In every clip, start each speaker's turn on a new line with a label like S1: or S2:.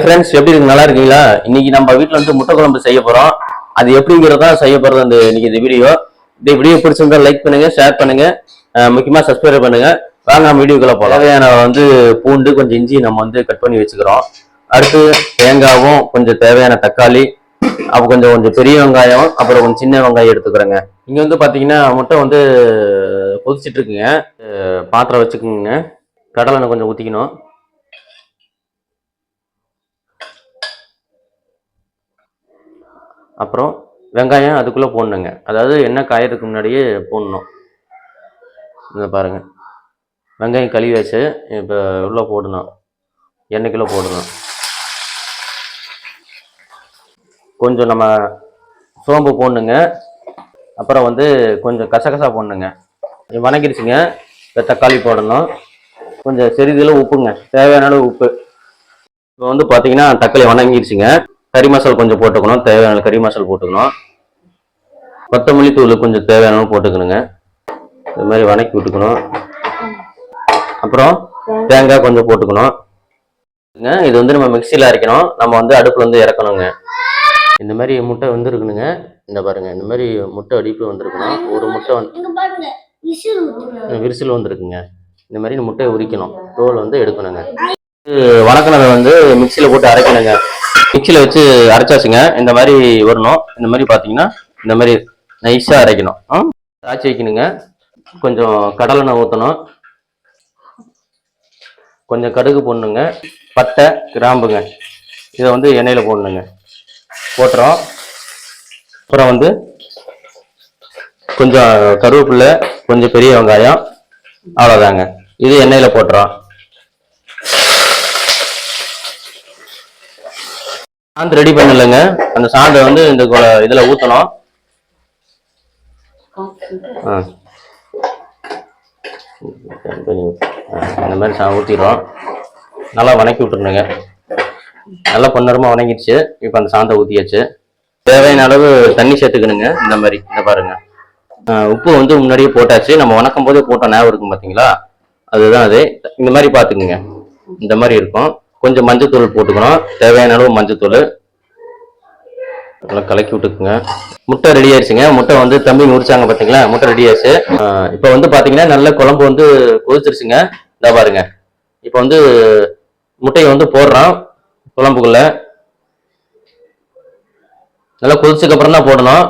S1: Friends எப்படி இருக்கு? நல்லா இருக்கீங்களா? இன்னைக்கு நம்ம வீட்டில் வந்து முட்டை குழம்பு செய்ய போகிறோம் அது எப்படிங்கிறதா செய்ய போகிறது அந்த இன்னைக்கு இந்த வீடியோ இந்த வீடியோ பிடிச்சிருந்தா லைக் பண்ணுங்க ஷேர் பண்ணுங்க முக்கியமாக சப்ஸ்கிரைப் பண்ணுங்க. வாங்க நம்ம வீடியோக்குள்ள போகலாம் தேவையான வந்து பூண்டு கொஞ்சம் இஞ்சி நம்ம வந்து கட் பண்ணி வச்சுக்கிறோம். அடுத்து தேங்காவும் கொஞ்சம் தேவையான தக்காளி அப்போ கொஞ்சம் கொஞ்சம் பெரிய வெங்காயம் அப்புறம் கொஞ்சம் சின்ன வெங்காயம் எடுத்துக்கிறேங்க. இங்கே வந்து பார்த்தீங்கன்னா முட்டை வந்து கொதிச்சிட்டு இருக்குங்க. பாத்திரம் வச்சுக்கோங்க. கடலை கொஞ்சம் ஊற்றிக்கணும் அப்புறம் வெங்காயம் அதுக்குள்ளே போடணுங்க. அதாவது என்ன காயறதுக்கு முன்னாடியே போடணும். இந்த பாருங்கள் வெங்காயம் கழுவி வச்சு இப்போ உள்ளே போடணும். எண்ணெய்க்குள்ளே போடணும். கொஞ்சம் நம்ம சோம்பு போடணுங்க. அப்புறம் வந்து கொஞ்சம் கசகசா போடணுங்க. இது இப்போ தக்காளி போடணும். கொஞ்சம் சிறிதில் உப்புங்க. தேவையான அளவு உப்பு. இப்போ வந்து பார்த்தீங்கன்னா தக்காளி வணங்கிடுச்சுங்க. கறி மசால் கொஞ்சம் போட்டுக்கணும். தேவையான கறி மசால் போட்டுக்கணும். கொத்தமல்லி தூள் கொஞ்சம் தேவையான போட்டுக்கணுங்க. இது மாதிரி வணக்கி விட்டுக்கணும். அப்புறம் தேங்காய் கொஞ்சம் போட்டுக்கணும். இது வந்து நம்ம மிக்சியில் அரைக்கணும். நம்ம வந்து அடுப்புல வந்து இறக்கணுங்க. இந்த மாதிரி முட்டை வந்து இருக்கணுங்க இந்த பாருங்க இந்த மாதிரி முட்டை அடிப்பு வந்திருக்கணும். ஒரு முட்டை வந்து விரிசல் வந்திருக்குங்க. இந்த மாதிரி இந்த முட்டையை உரிக்கணும். தோல் வந்து எடுக்கணுங்க. வணக்கினதை வந்து மிக்சியில் போட்டு அரைக்கணுங்க. மிக்சியில் வச்சு அரைச்சாச்சுங்க. இந்த மாதிரி வரணும். இந்த மாதிரி பார்த்தீங்கன்னா இந்த மாதிரி நைஸாக அரைக்கணும். ஆ? வைக்கணுங்க. கொஞ்சம் கடலெண்ணெய் ஊற்றணும் கொஞ்சம் கடுகு போடணுங்க. பட்டை கிராம்புங்க. இதை வந்து எண்ணெயில் போடணுங்க. போட்டுறோம். அப்புறம் வந்து கொஞ்சம் கருவேப்பில்லை கொஞ்சம் பெரிய வெங்காயம் அவ்வளோதாங்க இது எண்ணெயில் போட்டுறோம். சாந்து ரெடி பண்ணலங்க அந்த சாந்தை வந்து இந்த இதுல ஊற்றணும் ஆ. இந்த மாதிரி சா ஊற்றிடுறோம் நல்லா வணக்கி விட்டுருணுங்க. நல்லா பொன்னரமாக வணங்கிடுச்சு. இப்போ அந்த சாந்தை ஊற்றியாச்சு தேவையான அளவு தண்ணி சேர்த்துக்கணுங்க. இந்த மாதிரி இந்த பாருங்க. உப்பு வந்து முன்னாடியே போட்டாச்சு. நம்ம வணக்கும் போதே போட்டோம். ஞாபகம் இருக்கும் பார்த்தீங்களா அதுதான் அது. இந்த மாதிரி பார்த்துக்குங்க இந்த மாதிரி இருக்கும். கொஞ்சம் மஞ்சத்தூள் போட்டுக்கணும். தேவையான அளவு மஞ்சத்தூள். நல்லா கலக்கி விட்டுக்குங்க. முட்டை ரெடி ஆயிடுச்சுங்க. முட்டை வந்து தம்பி உரிச்சாங்க பார்த்தீங்களா முட்டை ரெடி ஆயிடுச்சு இப்போ வந்து பார்த்தீங்கன்னா நல்ல குழம்பு வந்து கொதிச்சிருச்சுங்க. இதா பாருங்க. இப்போ வந்து முட்டையை வந்து போடுறோம் குழம்புக்குள்ள. நல்லா கொதிச்சதுக்கு அப்புறம் தான் போடணும்.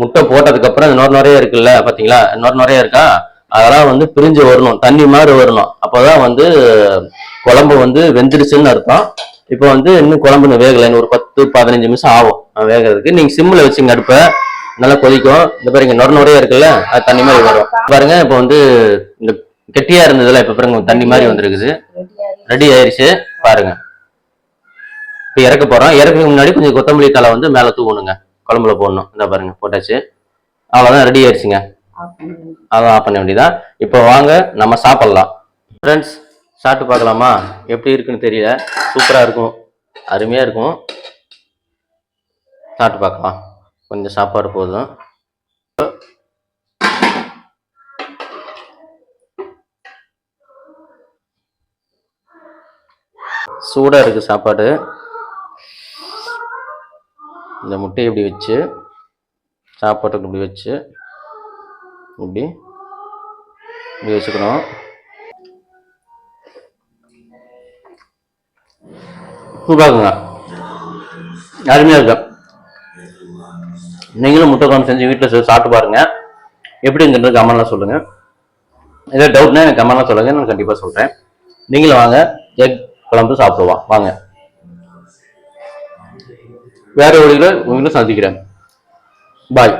S1: முட்டை போட்டதுக்கு அப்புறம் இந்த நுறைய இருக்குல்ல பாத்தீங்களா? நோர் நுறைய இருக்கா? அதெல்லாம் வந்து பிரிஞ்சு வரணும் தண்ணி மாதிரி வரணும். அப்போதான் வந்து குழம்பு வந்து வெந்துருச்சுன்னு அர்த்தம். இப்போ வந்து இன்னும் குழம்பு இன்னும் வேகலை இன்னும் ஒரு பத்து பதினஞ்சு நிமிஷம் ஆகும். வேகிறதுக்கு வேகறதுக்கு. நீங்க சிம்மில் வச்சுங்க அடுப்பை நல்லா கொதிக்கும். இந்த பாருங்க நொர நுறைய இருக்குல்ல அது தண்ணி மாதிரி வரும். பாருங்க இப்போ வந்து இந்த கெட்டியா இருந்ததுல இப்ப பாருங்க தண்ணி மாதிரி வந்திருக்குது. ரெடி ஆயிருச்சு. பாருங்க. இப்போ இறக்க போறோம். இறக்கிறதுக்கு முன்னாடி கொஞ்சம் கொத்தமல்லி தலை வந்து மேலே தூவணுங்க. குழம்புல போடணும். இந்த பாருங்க போட்டாச்சு. அவ்வளோதான் ரெடி ஆயிடுச்சுங்க அதை ஆஃப் பண்ண வேண்டியதான் இப்போ வாங்க நம்ம சாப்பிடலாம். ஃப்ரெண்ட்ஸ் சாப்பிட்டு பார்க்கலாமா? எப்படி இருக்குன்னு தெரியல. சூப்பராக இருக்கும். அருமையாக இருக்கும். சாப்பிட்டு பார்க்கலாம். கொஞ்சம் சாப்பாடு போதும். சூடாக இருக்குது சாப்பாடு. இந்த முட்டையை இப்படி வச்சு சாப்பாட்டுக்கு இப்படி வச்சு இப்படி இப்படி வச்சுக்கணும். பார்க்குங்க அருமையாக இருக்கும் நீங்களும் முட்டை குழம்பு செஞ்சு வீட்டில் சாப்பிட்டு பாருங்கள் எப்படிங்கிறது கமெண்ட்லாம் சொல்லுங்கள் ஏதாவது டவுட்னா எனக்கு கமெண்ட்லாம் சொல்லுங்கள் நான் கண்டிப்பாக சொல்கிறேன் நீங்களும் வாங்க. எக் குழம்பு சாப்பிடுவோம். வாங்க. வேற வழியில் உங்களும் சந்திக்கிறேன். பாய்